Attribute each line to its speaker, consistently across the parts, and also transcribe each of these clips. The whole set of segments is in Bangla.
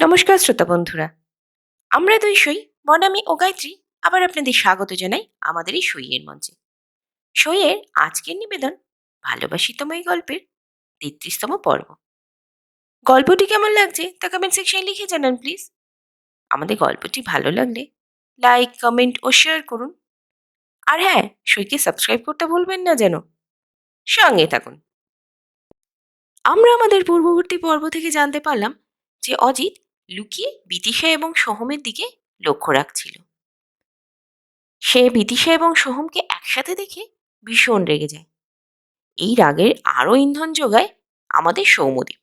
Speaker 1: নমস্কার শ্রোতা বন্ধুরা। আমরা দুই সই বনামি ও গায়ত্রী আবার আপনাদের স্বাগত জানাই আমাদের এই সইয়ের মঞ্চে। সইয়ের আজকের নিবেদন ভালোবাসি তোমায় গল্পের তেত্রিশতম পর্ব। গল্পটি কেমন লাগছে তা কমেন্ট সেকশনে লিখে জানান প্লিজ আমাদের গল্পটি ভালো লাগলে লাইক কমেন্ট ও শেয়ার করুন। আর হ্যাঁ সইকে সাবস্ক্রাইব করতে ভুলবেন না যেন। সঙ্গে থাকুন। আমরা আমাদের পূর্ববর্তী পর্ব থেকে জানতে পারলাম যে অজিত লুকিয়ে বিতিশা এবং সোহমের দিকে লক্ষ্য রাখছিল। সে বিতিশা এবং সোহমকে একসাথে দেখে ভীষণ রেগে যায়। এই রাগের আরও ইন্ধন যোগায় আমাদের সৌমদ্বীপ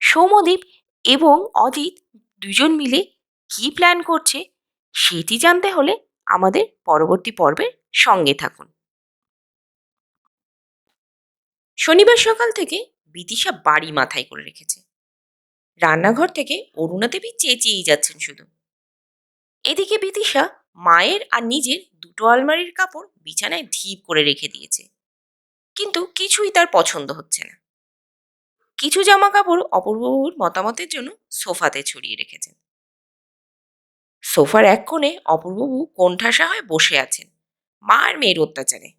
Speaker 1: সৌমদ্বীপ এবং অজিত দুজন মিলে কি প্ল্যান করছে সেটি জানতে হলে আমাদের পরবর্তী পর্বের সঙ্গে থাকুন। শনিবার সকাল থেকে বিদিশা বাড়ি মাথায় করে রেখেছে। রান্নাঘর থেকে অরুণা দেবী চেঁচিয়েই যাচ্ছেন শুধু। এদিকে বিদিশা মায়ের আর নিজের দুটো আলমারির কাপড় বিছানায় ঢিপ করে রেখে দিয়েছে। কিন্তু কিছুই তার পছন্দ হচ্ছে না। কিছু জামা কাপড় অপূর্ববাবুর মতামতের জন্য সোফাতে ছড়িয়ে রেখেছেন। সোফার এক কোণে অপূর্ববাবু কোণঠাসা হয়ে বসে আছেন। মা আর মেয়ের অত্যাচারে।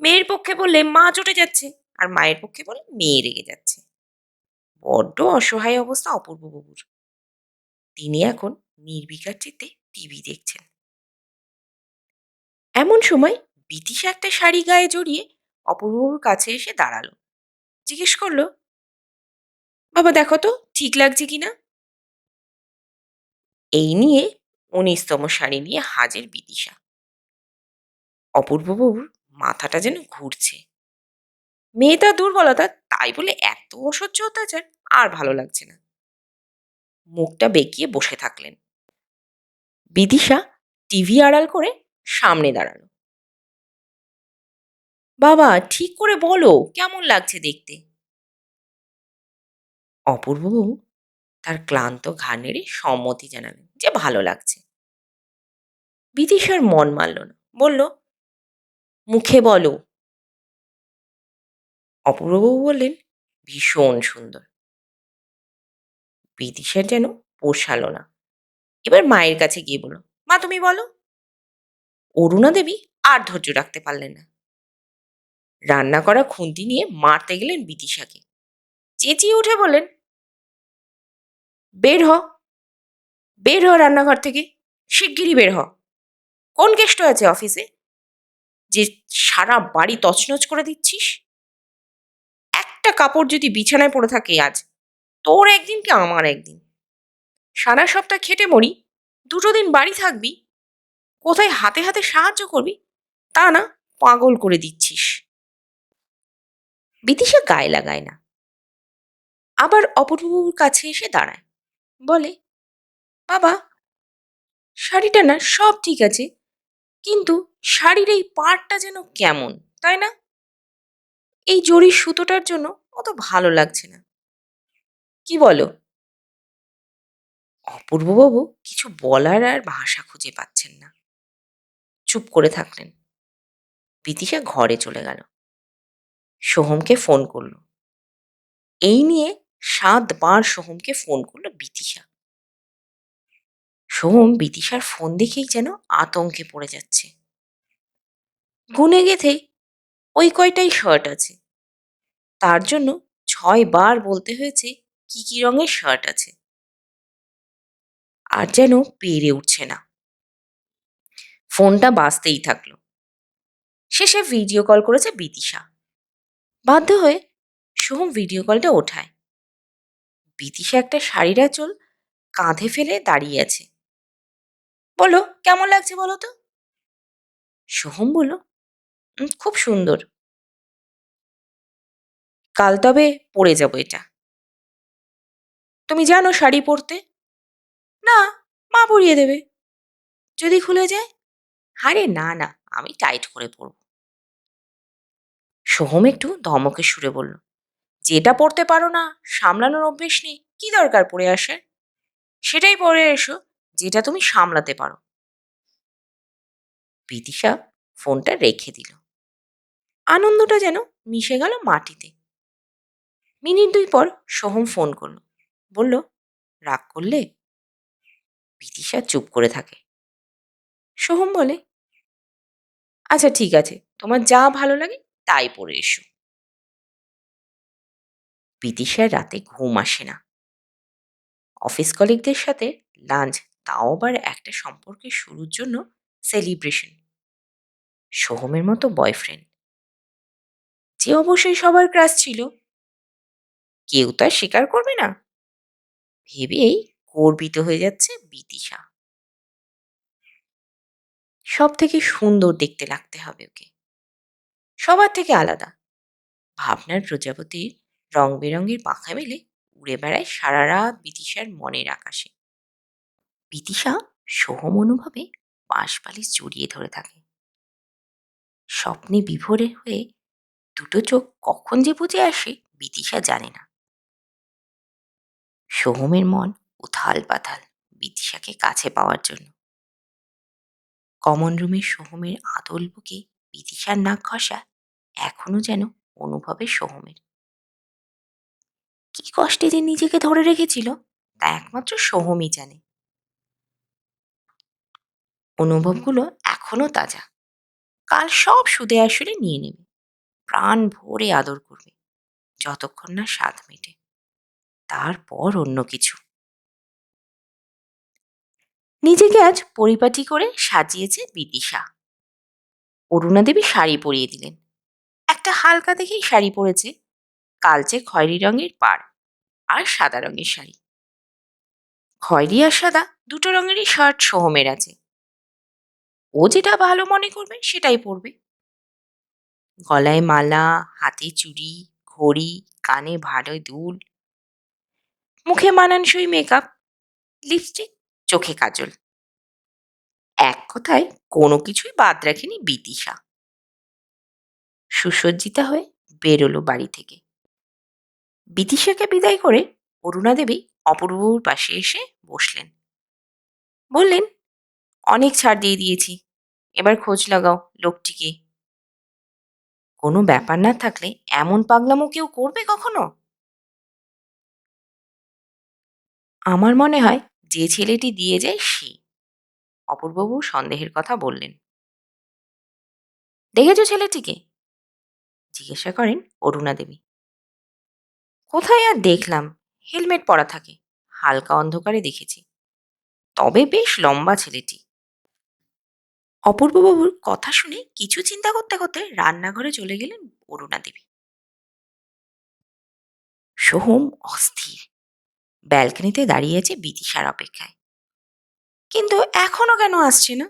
Speaker 1: মেয়ের পক্ষে বললে মা চটে যাচ্ছে আর মায়ের পক্ষে বলে মেয়ে রেগে যাচ্ছে। বড্ড অসহায় অবস্থা অপূর্ববাবুর তিনি এখন নির্বিকার চিত্তে টিভি দেখছেন। এমন সময় বিতিশা একটা শাড়ি গায়ে জড়িয়ে অপূর্ববাবুর কাছে এসে দাঁড়াল। জিজ্ঞেস করল, বাবা, দেখো তো, ঠিক লাগছে কিনা? এই নিয়ে উনিশতম শাড়ি নিয়ে হাজির বিদিশা। অপূর্ববাবুর মাথাটা যেন ঘুরছে। মেয়েটা দুর্বলতা, তাই বলে এত অসহ্য অত্যাচার আর ভালো লাগছে না। মুখটা বেঁকিয়ে বসে থাকলেন। বিদিশা টিভি আড়াল করে সামনে দাঁড়াল। বাবা, ঠিক করে বলো, কেমন লাগছে দেখতে? অপূর্ববাবু তার ক্লান্ত ঘাড় সম্মতি জানালেন যে ভালো লাগছে। বিদিশার মন মানল না। বলল, মুখে বলো অপূর্ববাবু বললেন, ভীষণ সুন্দর। বিদিশার যেন পোষালো না। এবার মায়ের কাছে গিয়ে বলল, মা, তুমি বলো? অরুণা দেবী আর ধৈর্য রাখতে পারলেন না। রান্না করা খুন্তি নিয়ে মারতে গেলেন বিদিশাকে। চেঁচিয়ে উঠে বললেন, বের হ। বের হ রান্নাঘর থেকে। শিগগিরই বের হ। কোন কেষ্ট আছে অফিসে? যে সারা বাড়ি তছনছ করে দিচ্ছিস? একটা কাপড় যদি বিছানায় পড়ে থাকে আজ, তোর একদিন কি আমার একদিন? সারা সপ্তাহ খেটে মরি, দুটো দিন বাড়ি থাকবি, কোথায় হাতে হাতে সাহায্য করবি, তা না পাগল করে দিচ্ছিস। বিদিশা গায়ে লাগায় না। আবার অপূর্ববাবুর কাছে এসে দাঁড়ায়। বলে, বাবা, শাড়িটা না সব ঠিক আছে, কিন্তু শাড়ির এই পাড়টা যেন কেমন, তাই না? এই জরির সুতোটার জন্য অত ভালো লাগছে না। কি বলো? অপূর্ববাবু কিছু বলার আর ভাষা খুঁজে পাচ্ছেন না। চুপ করে থাকলেন। বিদিশা ঘরে চলে গেল। সোহমকে ফোন করল। এই নিয়ে সাতবার সোহমকে ফোন করল বিতিশা সোহম বিতিশার ফোন দেখেই যেন আতঙ্কে পড়ে যাচ্ছে। গুনে গেথে ওই কয়টাই শার্ট আছে। তার জন্য ছয় বার বলতে হয়েছে কি কি রঙের শার্ট আছে। আর যেন পেরে উঠছে না। ফোনটা বাঁচতেই থাকল। শেষে ভিডিও কল করেছে বিদিশা। বাধ্য হয়ে সোহম ভিডিও কলটা ওঠায়। বিদিশা একটা শাড়ির আঁচল কাঁধে ফেলে দাঁড়িয়ে আছে। বলো কেমন লাগছে বলো তো? সোহম "উম, খুব সুন্দর। কাল তবে পরে যাব এটা। তুমি জানো শাড়ি পরতে? না, মা পরিয়ে দেবে। যদি খুলে যায়? আরে না না, আমি টাইট করে পরব। সোহম একটু ধমকে সুরে বলল, যেটা পড়তে পারো না, সামলানোর অভ্যেস নেই, কি দরকার পড়ে আসার? সেটাই পরে এসো, যেটা তুমি সামলাতে পারো। বিদিশা ফোনটা রেখে দিল। আনন্দটা যেন মিশে গেল মাটিতে। মিনিট দুই পর সোহম ফোন করল। বলল, রাগ করলে? বিদিশা চুপ করে থাকে। সোহম বলে আচ্ছা ঠিক আছে। তোমার যা ভালো লাগে তাই পরে এসো। বিদিশার রাতে ঘুম আসে না। অফিস কলিগদের সাথে লাঞ্চ তাও আবার একটা সম্পর্কের শুরুর জন্য সেলিব্রেশন। সোহমের মতো বয়ফ্রেন্ড। যে অবশ্যই সবার ক্রাশ ছিল। কেউ তো স্বীকার করবে না। ভেবেই গর্বিত হয়ে যাচ্ছে বিদিশা। সব থেকে সুন্দর দেখতে লাগতে হবে ওকে। সবার থেকে আলাদা। ভাবনার প্রজাপতির রং বেরঙের পাখা মেলে উড়ে বেড়ায় সারা রাত বিদিশার মনের আকাশে। বিদিশা সোহম অনুভবে বাঁশবালিশ জড়িয়ে ধরে থাকে। স্বপ্নে বিভোরে হয়ে দুটো চোখ কখন যে বুঝে আসে বিদিশা জানে না। সোহমের মন উথাল পাথাল বিদিশাকে কাছে পাওয়ার জন্য। কমন রুমে সোহমের আদল বুকে বিদিশার নাক ঘষা এখনও যেন অনুভবে সোহমের। কি কষ্টে যে নিজেকে ধরে রেখেছিল তা একমাত্র সোহমই জানে। অনুভবগুলো এখনও তাজা। কাল সব সুদে আসলে নিয়ে নেবে। প্রাণ ভরে আদর করবে, যতক্ষণ না স্বাদ মেটে। তারপর অন্য কিছু। নিজেকে আজ পরিপাটি করে সাজিয়েছে বিদিশা। অরুণা দেবী শাড়ি পরিয়ে দিলেন। একটা হালকা দেখেই শাড়ি পরেছে। কালচে খয়েরি রঙের পাড় আর সাদা রঙের শাড়ি। খয়েরি আর সাদা দুটো রঙেরই শার্ট সোহমের আছে। ও যেটা ভালো মনে করবে সেটাই পরবে। গলায় মালা, হাতে চুড়ি, ঘড়ি, কানে ভালো দুল, মুখে মানানসই মেকআপ লিপস্টিক চোখে কাজল। এক কথায় কোনো কিছুই বাদ রাখেনি বিদিশা। সুসজ্জিতা হয়ে বেরোলো বাড়ি থেকে। বিদিশাকে বিদায় করে অরুণা দেবী অপূর্বর পাশে এসে বসলেন। বললেন, অনেক ছাড় দিয়ে দিয়েছি। এবার খোঁজ লাগাও লোকটিকে। কোনো ব্যাপার না থাকলে এমন পাগলামো কেউ করবে কখনো? আমার মনে হয় যে ছেলেটি দিয়ে যায়, সে। অপূর্ববাবু সন্দেহের কথা বললেন। দেখেছ ছেলেটিকে? জিজ্ঞাসা করেন অরুণা দেবী। কোথায় আর দেখলাম, হেলমেট পরা থাকে, হালকা অন্ধকারে দেখেছি। তবে বেশ লম্বা ছেলেটি। অপূর্ববাবুর কথা শুনে কিছু চিন্তা করতে করতে রান্নাঘরে চলে গেলেন অরুণা দেবী। সোহম অস্থির। ব্যালকনিতে দাঁড়িয়ে আছে বিদিশার অপেক্ষায়। কিন্তু এখনও কেন আসছে না?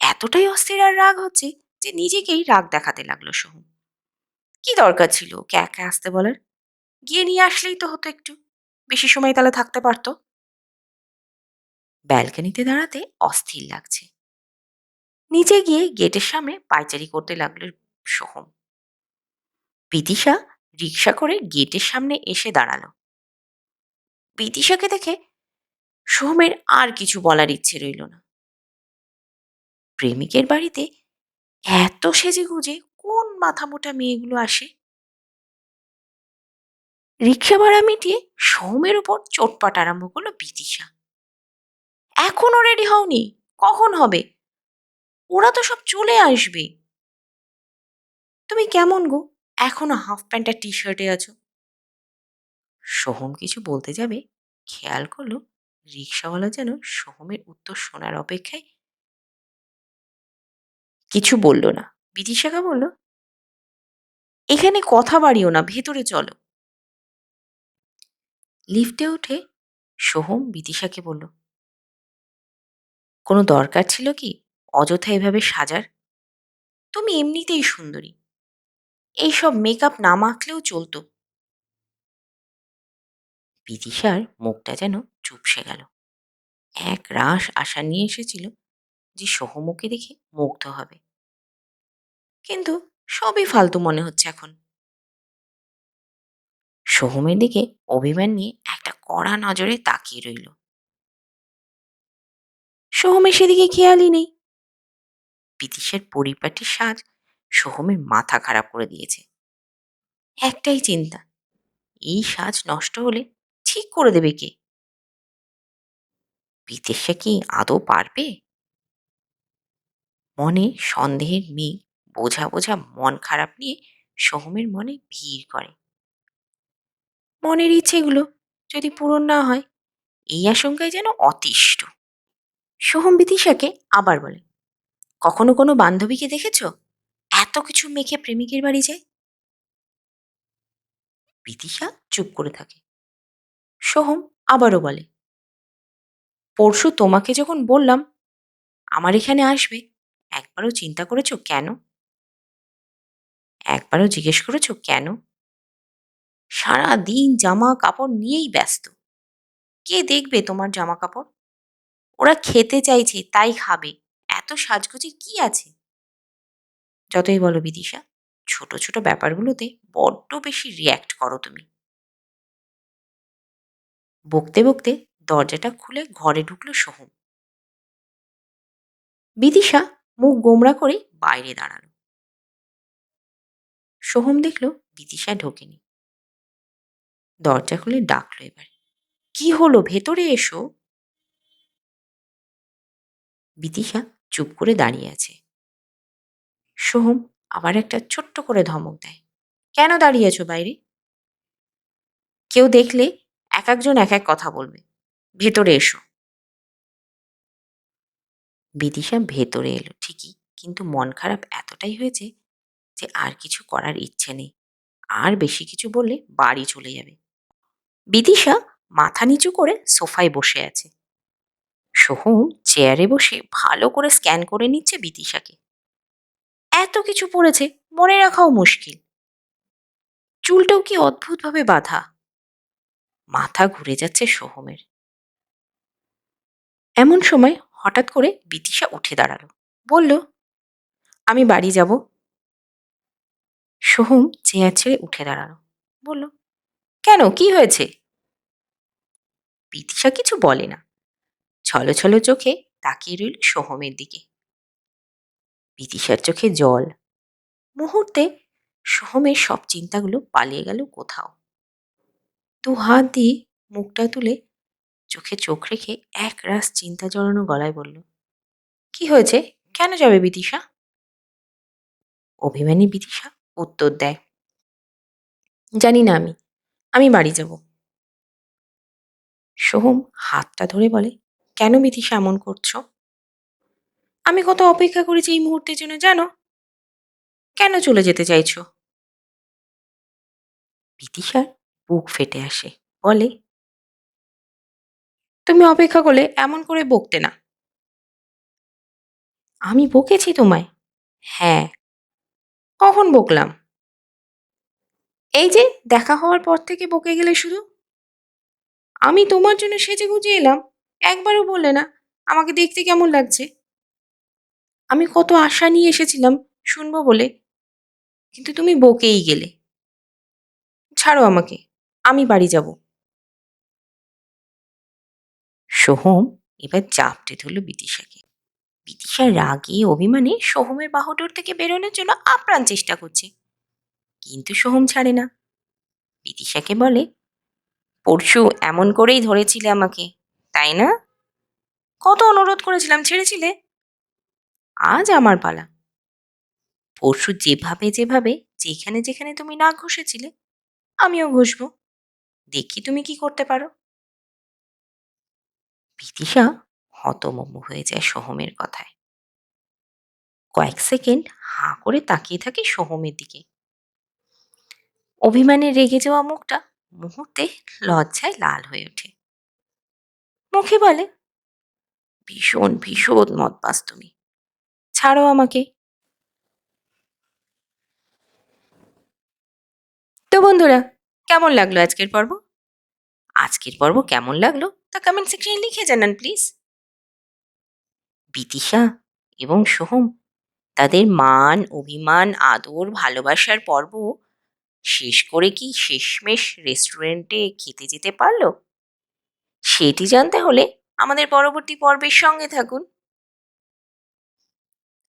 Speaker 1: এতটাই অস্থির আর রাগ হচ্ছে যে নিজেকেই রাগ দেখাতে লাগল সোহম। কি দরকার ছিল ওকে একা আসতে বলার? গিয়ে নিয়ে আসলেই তো হতো একটু। বেশি সময় তাহলে থাকতে পারতো। ব্যালকনিতে দাঁড়াতে অস্থির লাগছে। নিচে গিয়ে গেটের সামনে পায়চারি করতে লাগল সোহম। বিদিশা রিক্সা করে গেটের সামনে এসে দাঁড়াল। বিদিশাকে দেখে সোহমের আর কিছু বলার ইচ্ছে রইল না। প্রেমিকের বাড়িতে এত সেজে গুজে কোন মাথা মোটা মেয়েগুলো আসে? রিক্সা ভাড়া মিটিয়ে সোহমের উপর চোটপাট আরম্ভ করল বিদিশা এখনও রেডি হওনি, কখন হবে? ওরা তো সব চলে আসবে। তুমি কেমন গো? এখনও হাফ প্যান্ট আর টি শার্টে আছো। সোহম কিছু বলতে যাবে? খেয়াল করল রিক্সাওয়ালা যেন সোহমের উত্তর শোনার অপেক্ষায় কিছু বলল না। বিদিশাকা বলল, এখানে কথা বাড়িও না, ভেতরে চলো। লিফটে উঠে সোহম বিদিশাকে বলল, কোনো দরকার ছিল কি? অযথা এভাবে সাজার? তুমি এমনিতেই সুন্দরী। এইসব মেকআপ না মাখলেও চলতো। বিদিশার মুখটা যেন চুপসে গেল। এক রাস আশা নিয়ে এসেছিল যে সোহমুখে দেখে মুগ্ধ হবে। কিন্তু সবই ফালতু মনে হচ্ছে এখন। সোহমের দিকে অভিমান নিয়ে একটা কড়া নজরে তাকিয়ে রইল। সোহমের সেদিকে খেয়ালই নেই। বিদিশার পরিপাটির সাজ সোহমের মাথা খারাপ করে দিয়েছে। একটাই চিন্তা, এই সাজ নষ্ট হলে ঠিক করে দেবে কে? বিদেশে কি আদৌ পারবে? মনে সন্দেহের মেঘ বোঝা বোঝা মন খারাপ নিয়ে সোহমের মনে ভিড় করে। মনের ইচ্ছেগুলো যদি পূরণ না হয়, এই আশঙ্কায় যেন অতিষ্ঠ। সোহম বিদিশাকে আবার বলে কখনো কোনো বান্ধবীকে দেখেছ? এত কিছু মেখে প্রেমিকের বাড়ি যায়? বিদিশা চুপ করে থাকে। সোহম আবারও বলে, পরশু তোমাকে যখন বললাম, আমার এখানে আসবে, একবারও চিন্তা করেছ কেন? একবারও জিজ্ঞেস করেছ কেন? সারা দিন জামা কাপড় নিয়েই ব্যস্ত। কে দেখবে তোমার জামা কাপড় ওরা খেতে চাইছে, তাই খাবে। এত সাজগোজের কি আছে? যতই বলো বিদিশা, ছোট ছোট ব্যাপারগুলোতে বড্ড বেশি রিয়্যাক্ট করো তুমি। বকতে বকতে দরজাটা খুলে ঘরে ঢুকলো সোহম। বিদিশা মুখ গোমরা করে বাইরে দাঁড়াল। সোহম দেখল বিদিশা ঢোকেনি। দরজা খুলে ডাকলো এবার। কি হলো? ভেতরে এসো। বিদিশা চুপ করে দাঁড়িয়ে আছে। সোহম আবার একটা ছোট্ট করে ধমক দেয়। কেন দাঁড়িয়ে আছো বাইরে? কেউ দেখলে এক একজন এক এক কথা বলবে। ভেতরে এসো। বিদিশা ভেতরে এলো ঠিকই, কিন্তু মন খারাপ এতটাই হয়েছে যে আর কিছু করার ইচ্ছে নেই। আর বেশি কিছু বললে বাড়ি চলে যাবে। বিদিশা মাথা নিচু করে সোফায় বসে আছে। সোহম চেয়ারে বসে ভালো করে স্ক্যান করে নিচ্ছে বিদিশাকে। এত কিছু পড়েছে, মনে রাখাও মুশকিল। চুলটাও কি অদ্ভুতভাবে বাঁধা। মাথা ঘুরে যাচ্ছে সোহমের। এমন সময় হঠাৎ করে বিতিশা উঠে দাঁড়াল। বলল, আমি বাড়ি যাব। সোহম চেয়ার ছেড়ে উঠে দাঁড়াল। বলল, কেন? কি হয়েছে? বিতিশা কিছু বলে না। ছলো ছলো চোখে তাকিয়ে রইল সোহমের দিকে। বিদিশার চোখে জল। মুহূর্তে সোহমের সব চিন্তাগুলো পালিয়ে গেল কোথাও। দু হাত দিয়ে মুখটা তুলে চোখে চোখ রেখে এক রাস চিন্তা জড়ানো গলায় বলল, কি হয়েছে? কেন যাবে বিদিশা? অভিমানী বিদিশা উত্তর দেয়, জানি না আমি আমি বাড়ি যাব। সোহম হাতটা ধরে বলে কেন বিদিশা এমন করছ? আমি কত অপেক্ষা করেছি এই মুহূর্তের জন্য, জানো? কেন চলে যেতে চাইছো? বিদিশার বুক ফেটে আসে, বলে, তুমি অপেক্ষা করলে এমন করে বকতে না। আমি বকেছি তোমায়? হ্যাঁ। কখন বকলাম? এই যে, দেখা হওয়ার পর থেকে বকে গেলে শুধু? আমি তোমার জন্য সেজে গুজে এলাম। একবারও বললে না। আমাকে দেখতে কেমন লাগছে? আমি কত আশা নিয়ে এসেছিলাম শুনব বলে। কিন্তু তুমি বকেই গেলে। ছাড়ো আমাকে, আমি বাড়ি যাব। সোহম এবার চাপটে ধরল বিদিশাকে। বিদিশা রাগে অভিমানে সোহমের বাহুডোর থেকে বেরোনোর জন্য আপ্রাণ চেষ্টা করছে। কিন্তু সোহম ছাড়ে না। বিদিশাকে বলে, পরশু এমন করেই ধরেছিলে আমাকে। তাই না? কত অনুরোধ করেছিলাম, ছেড়েছিলে? আজ আমার পালা। পরশু যেভাবে যেভাবে, যেখানে যেখানে তুমি না ঘষেছিলে, আমিও ঘষবো। দেখি তুমি কি করতে পারো। বিদিশা হতমম্য হয়ে যায় সোহমের কথায়। কয়েক সেকেন্ড হাঁ করে তাকিয়ে থাকে সোহমের দিকে। অভিমানে রেগে যাওয়া মুখটা মুহূর্তে লজ্জায় লাল হয়ে ওঠে। মুখে বলে ভীষণ ভীষণ মদবাস তুমি। ছাড়ো আমাকে। তো বন্ধুরা কেমন লাগল আজকের পর্ব? আজকের পর্ব কেমন লাগল তা কমেন্ট সেকশনে লিখে জানান প্লিজ বিতিশা এবং সোহম তাদের মান অভিমান আদর ভালোবাসার পর্ব শেষ করে কি শেষমেশ রেস্টুরেন্টে খেতে যেতে পারল? সেটি জানতে হলে আমাদের পরবর্তী পর্বের সঙ্গে থাকুন।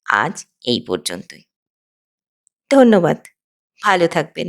Speaker 1: আজ এই পর্যন্তই। ধন্যবাদ। ভালো থাকবেন।